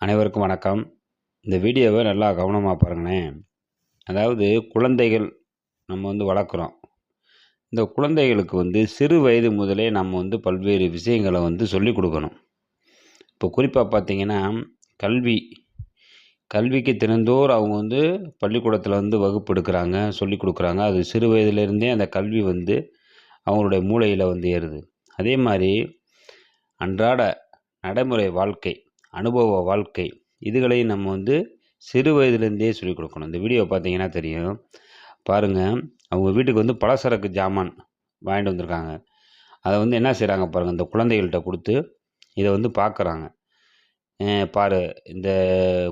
அனைவருக்கும் வணக்கம். இந்த வீடியோவை நல்லா கவனமாக பாருங்களேன். அதாவது குழந்தைகள் நம்ம வந்து வளர்க்குறோம். இந்த குழந்தைகளுக்கு வந்து சிறு வயது முதலே நம்ம வந்து பல்வேறு விஷயங்களை வந்து சொல்லிக் கொடுக்கணும். இப்போ குறிப்பாக பார்த்தீங்கன்னா கல்வி. கல்விக்கு தினந்தோர் அவங்க வந்து பள்ளிக்கூடத்தில் வந்து வகுப்பு எடுக்கிறாங்க சொல்லிக் கொடுக்குறாங்க. அது சிறு வயதிலேருந்தே அந்த கல்வி வந்து அவங்களுடைய மூளையில் வந்து ஏறுது. அதே மாதிரி அன்றாட நடைமுறை வாழ்க்கை. அனுபவ வாழ்க்கை. இதுகளையும் நம்ம வந்து சிறு வயதுலேருந்தே சொல்லிக் கொடுக்கணும். இந்த வீடியோ பார்த்தீங்கன்னா தெரியும். பாருங்கள் அவங்க வீட்டுக்கு வந்து பலசரக்கு ஜாமான் வாங்கிட்டு வந்திருக்காங்க. அதை வந்து என்ன செய்கிறாங்க பாருங்கள் இந்த குழந்தைகள்கிட்ட கொடுத்து இதை வந்து பார்க்குறாங்க. பாரு. இந்த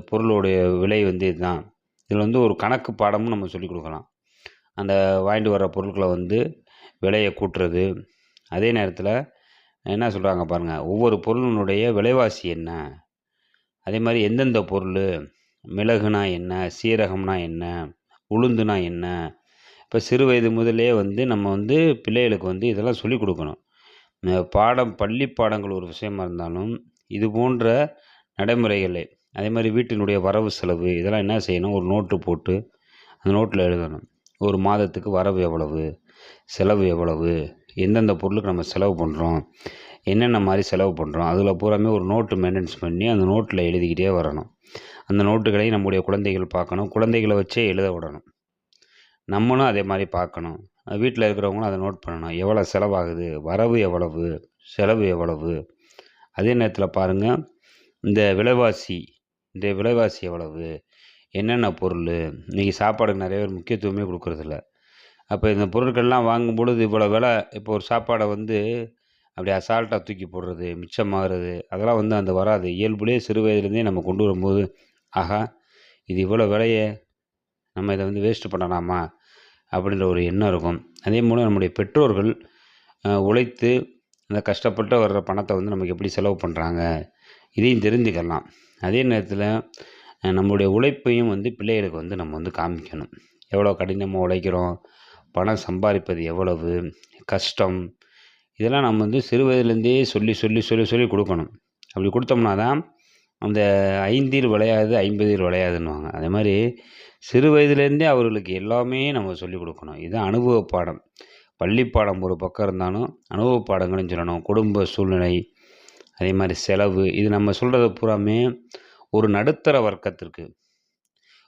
பொருளுடைய விலை வந்து இதுதான். இதில் வந்து ஒரு கணக்கு பாடமும் நம்ம சொல்லிக் கொடுக்கலாம். அந்த வாங்கிட்டு வர பொருட்களை வந்து விலையை கூட்டுறது. அதே நேரத்தில் என்ன சொல்கிறாங்க பாருங்கள் ஒவ்வொரு பொருளினுடைய விலைவாசி என்ன? அதே மாதிரி எந்தெந்த பொருள்? மிளகுனா என்ன? சீரகம்னா என்ன? உளுந்துனா என்ன? இப்போ சிறு வயது முதலே வந்து நம்ம வந்து பிள்ளைகளுக்கு வந்து இதெல்லாம் சொல்லிக் கொடுக்கணும். பாடம் பள்ளி பாடங்கள் ஒரு விஷயமா இருந்தாலும் இது போன்ற நடைமுறைகளை அதே மாதிரி வீட்டினுடைய வரவு செலவு இதெல்லாம் என்ன செய்யணும்? ஒரு நோட்டு போட்டு அந்த நோட்டில் எழுதணும். ஒரு மாதத்துக்கு வரவு எவ்வளவு? செலவு எவ்வளவு? எந்தெந்த பொருளுக்கு நம்ம செலவு பண்ணுறோம் என்னென்ன மாதிரி செலவு பண்ணுறோம் அதில் பூராமே ஒரு நோட்டு மெயின்டென்ஸ் பண்ணி அந்த நோட்டில் எழுதிக்கிட்டே வரணும். அந்த நோட்டுகளை நம்முடைய குழந்தைகள் பார்க்கணும் குழந்தைகளை வச்சே எழுத விடணும். நம்மளும் அதே மாதிரி பார்க்கணும். வீட்டில் இருக்கிறவங்களும் அதை நோட் பண்ணணும். எவ்வளோ செலவாகுது வரவு எவ்வளவு செலவு எவ்வளவு? அதே நேரத்தில் பாருங்கள் இந்த விலைவாசி இந்த விலைவாசி எவ்வளவு? என்னென்ன பொருள்? இன்றைக்கி சாப்பாடுக்கு நிறைய பேர் முக்கியத்துவமே கொடுக்குறதில்ல. அப்போ இந்த பொருட்கள்லாம் வாங்கும் பொழுது இவ்வளோ விலை இப்போ ஒரு சாப்பாடை வந்து அப்படி அசால்ட்டாக தூக்கி போடுறது மிச்சமாகிறது அதெல்லாம் வந்து அந்த வராது. இயல்புலேயே சிறு வயதுலேருந்தே நம்ம கொண்டு வரும்போது ஆகா இது இவ்வளோ விலையே நம்ம இதை வந்து வேஸ்ட்டு பண்ணலாமா? அப்படின்ற ஒரு எண்ணம் இருக்கும். அதே போல் நம்முடைய பெற்றோர்கள் உழைத்து அந்த கஷ்டப்பட்டு வர்ற பணத்தை வந்து நமக்கு எப்படி செலவு பண்ணுறாங்க இதையும் தெரிஞ்சுக்கலாம். அதே நேரத்தில் நம்மளுடைய உழைப்பையும் வந்து பிள்ளைகளுக்கு வந்து நம்ம வந்து காமிக்கணும். எவ்வளோ கடினமாக உழைக்கிறோம்? பணம் சம்பாதிப்பது எவ்வளவு? கஷ்டம் இதெல்லாம் நம்ம வந்து சிறு வயதுலேருந்தே சொல்லி சொல்லி சொல்லி சொல்லி கொடுக்கணும். அப்படி கொடுத்தோம்னா தான் அந்த ஐந்தில் விளையாது ஐம்பதில் விளையாதுன்னுவாங்க. அதே மாதிரி சிறு வயதுலேருந்தே அவர்களுக்கு எல்லாமே நம்ம சொல்லிக் கொடுக்கணும். இதுதான் அனுபவ பாடம். பள்ளி பாடம் ஒரு பக்கம் இருந்தாலும் அனுபவ பாடங்கள்னு சொல்லணும். குடும்ப சூழ்நிலை அதே மாதிரி செலவு. இது நம்ம சொல்கிறது பூராமே ஒரு நடுத்தர வர்க்கத்திற்கு.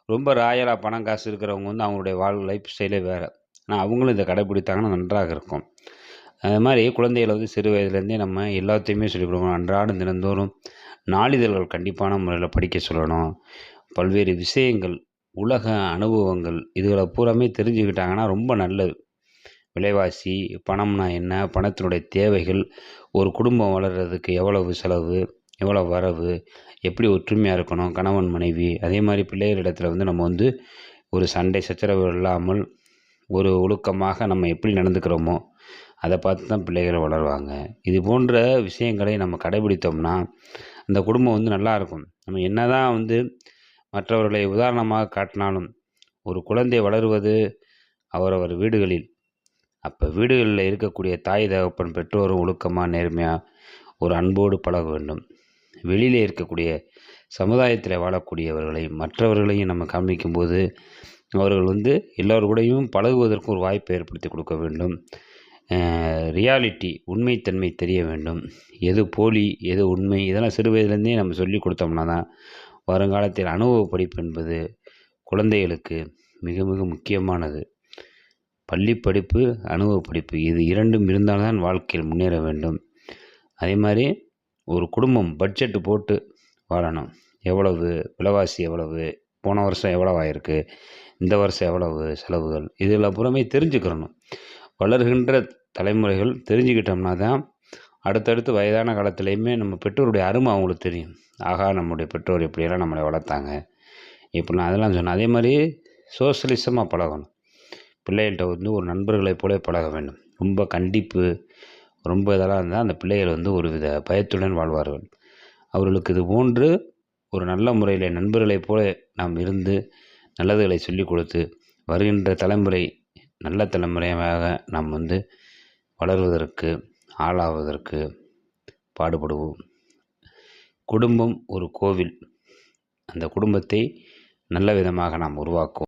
ரொம்ப ராயலாக பணம் காசு இருக்கிறவங்க வந்து அவங்களுடைய வாழ் லைஃப் ஸ்டைலே வேறு. ஆனால் அவங்களும் இதை கடைப்பிடித்தாங்கன்னா நன்றாக இருக்கும். அது மாதிரி குழந்தைகளை வந்து சிறு வயதுலேருந்தே நம்ம எல்லாத்தையுமே சொல்லிக் கொடுக்கணும். அன்றாடம் தினந்தோறும் நாளிதழ்கள் கண்டிப்பான முறையில் படிக்க சொல்லணும். பல்வேறு விஷயங்கள் உலக அனுபவங்கள் இதுகளை பூராமே தெரிஞ்சுக்கிட்டாங்கன்னா ரொம்ப நல்லது. விலைவாசி பணம்னா என்ன பணத்தினுடைய தேவைகள் ஒரு குடும்பம் வளர்கிறதுக்கு எவ்வளவு செலவு எவ்வளோ வரவு எப்படி ஒற்றுமையாக இருக்கணும் கணவன் மனைவி அதே மாதிரி பிள்ளைகளிடத்தில் வந்து நம்ம வந்து ஒரு சண்டை சச்சரவு இல்லாமல் ஒரு ஒழுக்கமாக நம்ம எப்படி நடந்துக்கிறோமோ அதை பார்த்து தான் பிள்ளைகள் வளருவாங்க. இது போன்ற விஷயங்களை நம்ம கடைபிடித்தோம்னா அந்த குடும்பம் வந்து நல்லாயிருக்கும் நம்ம என்ன தான் வந்து மற்றவர்களை உதாரணமாக காட்டினாலும் ஒரு குழந்தை வளருவது அவரவர் வீடுகளில். அப்போ வீடுகளில் இருக்கக்கூடிய தாய் தகப்பன் பெற்றோரும் ஒழுக்கமாக நேர்மையாக ஒரு அன்போடு பழக வேண்டும். வெளியில் இருக்கக்கூடிய சமுதாயத்தில் வாழக்கூடியவர்களை மற்றவர்களையும் நம்ம காமிக்கும்போது அவர்கள் வந்து எல்லோருக்கூடையும் பழகுவதற்கு ஒரு வாய்ப்பை ஏற்படுத்தி கொடுக்க வேண்டும். ரியாலிட்டி உண்மைத்தன்மை தெரிய வேண்டும். எது போலி எது உண்மை இதெல்லாம் சிறு வயதுலேருந்தே நம்ம சொல்லி கொடுத்தோம்னா தான் வருங்காலத்தில் அனுபவ படிப்பு என்பது குழந்தைகளுக்கு மிக மிக முக்கியமானது. பள்ளி படிப்பு அனுபவ படிப்பு இது இரண்டும் இருந்தால்தான் வாழ்க்கையில் முன்னேற வேண்டும். அதே மாதிரி ஒரு குடும்பம் பட்ஜெட்டு போட்டு வாழணும். எவ்வளவு விலைவாசி எவ்வளவு போன வருஷம் எவ்வளவு ஆயிருக்கு? இந்த வருஷம் எவ்வளவு செலவுகள்? இதில் புறமே தெரிஞ்சுக்கிறணும். வளர்கின்ற தலைமுறைகள் தெரிஞ்சுக்கிட்டோம்னா தான் அடுத்தடுத்து வயதான காலத்துலேயுமே நம்ம பெற்றோருடைய அருமை அவங்களுக்கு தெரியும். ஆகா நம்முடைய பெற்றோர் எப்படியெல்லாம் நம்மளை வளர்த்தாங்க? இப்படிலாம் அதெல்லாம் சொன்னேன் அதே மாதிரி சோசியலிசமாக பழகணும். பிள்ளைகள்கிட்ட வந்து ஒரு நண்பர்களைப் போல பழக வேண்டும். ரொம்ப கண்டிப்பு ரொம்ப இதெல்லாம் இருந்தால் அந்த பிள்ளைகள் வந்து ஒரு வித பயத்துடன் வாழ்வார்கள். அவர்களுக்கு இது போன்று ஒரு நல்ல முறையில் நண்பர்களைப் போல நாம் இருந்து நல்லதுகளை சொல்லிக் கொடுத்து வருகின்ற தலைமுறை நல்ல தலைமுறையாக நாம் வந்து வளர்வதற்கு ஆளாவதற்கு பாடுபடுவோம். குடும்பம் ஒரு கோவில். அந்த குடும்பத்தை நல்ல விதமாக நாம் உருவாக்குவோம்.